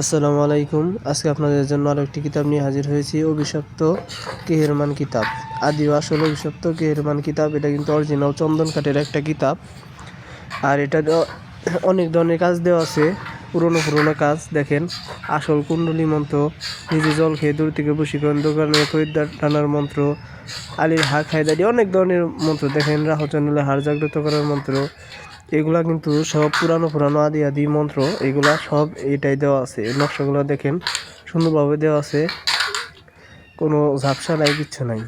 আসসালামু আলাইকুম। আজকে আপনাদের জন্য আরও একটি কিতাব নিয়ে হাজির হয়েছি, অভিশপ্ত কেহেরমান কিতাব। আদি আসল অভিশপ্ত কেহেরমান কিতাব, এটা কিন্তু অরিজিনাল চন্দন কাঠের একটা কিতাব। আর এটা অনেক ধরনের কাজ দেওয়া আছে, পুরনো পুরনো কাজ। দেখেন, আসল কুণ্ডলী মন্ত্র, নিজে জল খেয়ে দূর থেকে বসীকরণ দোকানে খরিদ্দার টানার মন্ত্র, আলীর হা খায়দারি অনেক ধরনের মন্ত্র। দেখেন রাহু চ্যানেলে হাড় জাগ্রত করার মন্ত্র এগুলা কিন্তু সব পুরানো পুরানো আদি আদি মন্ত্র, এগুলা সব এটাই দেওয়া আছে। নকশাগুলো দেখেন, সুন্দরভাবে দেওয়া আছে। কোনো ঝাপসা নাই, কিচ্ছু নাই।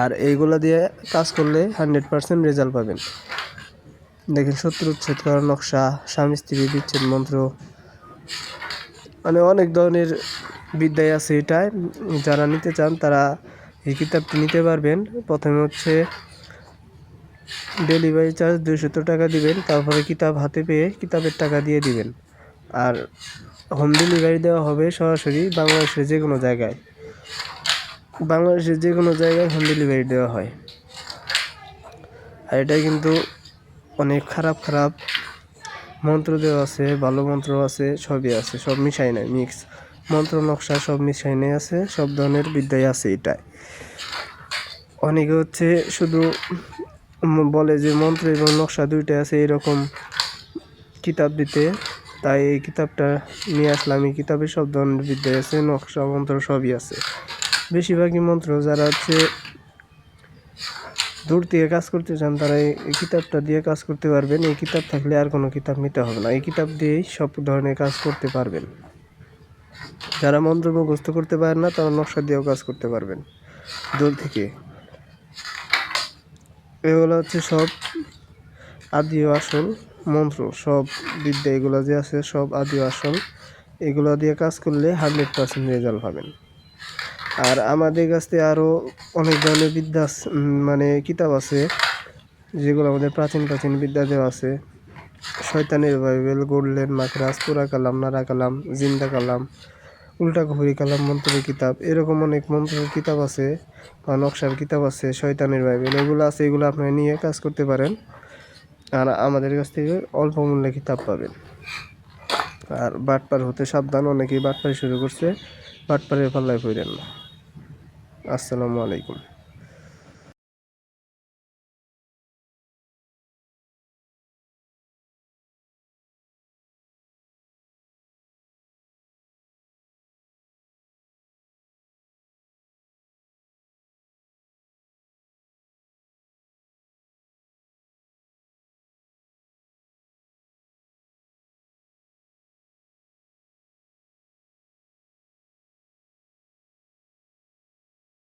আর এইগুলা দিয়ে কাজ করলে হান্ড্রেড পার্সেন্ট রেজাল্ট পাবেন। দেখেন শত্রু উচ্ছেদ করার নকশা, স্বামী স্ত্রী বিচ্ছেদ মন্ত্র। মানে অনেক ধরনের বিদ্যায় আছে এটায় যারা নিতে চান তারা এই কিতাবটি নিতে পারবেন। প্রথমে হচ্ছে ডেলিভারি চার্জ দুশত টাকা দিবেন, তারপরে কিতাব হাতে পেয়ে কিতাবের টাকা দিয়ে দিবেন। আর হোম ডেলিভারি দেওয়া হবে সরাসরি বাংলাদেশের যে কোনো জায়গায়। বাংলাদেশের যে কোনো জায়গায় হোম ডেলিভারি দেওয়া হয়। আর এটা কিন্তু অনেক খারাপ খারাপ মন্ত্র দেওয়া আছে, ভালো মন্ত্র আছে, সবই আছে, সব মিশাই নাই মিক্স মন্ত্র, নকশা সব মিশাই নাই আছে, সব ধরনের বিদ্যাই আছে এটায়। অনেকে হচ্ছে শুধু বলে যে মন্ত্র এবং নকশা দুইটা আছে এরকম কিতাব দিতে। তাই এই কিতাবটা নিয়ে আসলাম। এই কিতাবে সব ধরনের বিদ্যা আছে, নকশা, মন্ত্র সবই আছে। বেশিরভাগই মন্ত্র যারা হচ্ছে দূর থেকে কাজ করতে চান, তারা এই কিতাবটা দিয়ে কাজ করতে পারবেন। এই কিতাব থাকলে আর কোনো কিতাব নিতে হবে না। এই কিতাব দিয়েই সব ধরনের কাজ করতে পারবেন। যারা মন্ত্র মুখস্থ করতে পারেন না, তারা নকশা দিয়েও কাজ করতে পারবেন। দূর থেকে। এগুলো হচ্ছে সব আদি ও আসল মন্ত্র, সব বিদ্যা এগুলো যে আছে সব আদি আসল। এগুলো দিয়ে কাজ করলে হান্ড্রেড পার্সেন্ট রেজাল্ট পাবেন। আর আমাদের কাছ আরও অনেক ধরনের বিদ্যা মানে কিতাব আছে, যেগুলো আমাদের প্রাচীন প্রাচীন বিদ্যা দেওয়া আছে। শয়তানের বাইবেল, গোল্ডেন মাকরাস পুরা কালাম, নারা কালাম, জিন্দা কালাম উল্টা ঘুরি কালাম মন্ত্রের কিতাব। এরকম অনেক মন্ত্রের কিতাব আছে বা নকশার কিতাব আছে, শয়তানের বাইবেল। এগুলো আছে, এগুলো আপনি নিয়ে কাজ করতে পারেন। আর আমাদের কাছ থেকে অল্প মূল্যে কিতাব পাবেন। আর বাটপার হতে সাবধান, অনেকেই বাটপারি শুরু করছে। বাটপারের পাল্লায় পড়েন না। আসসালামু আলাইকুম।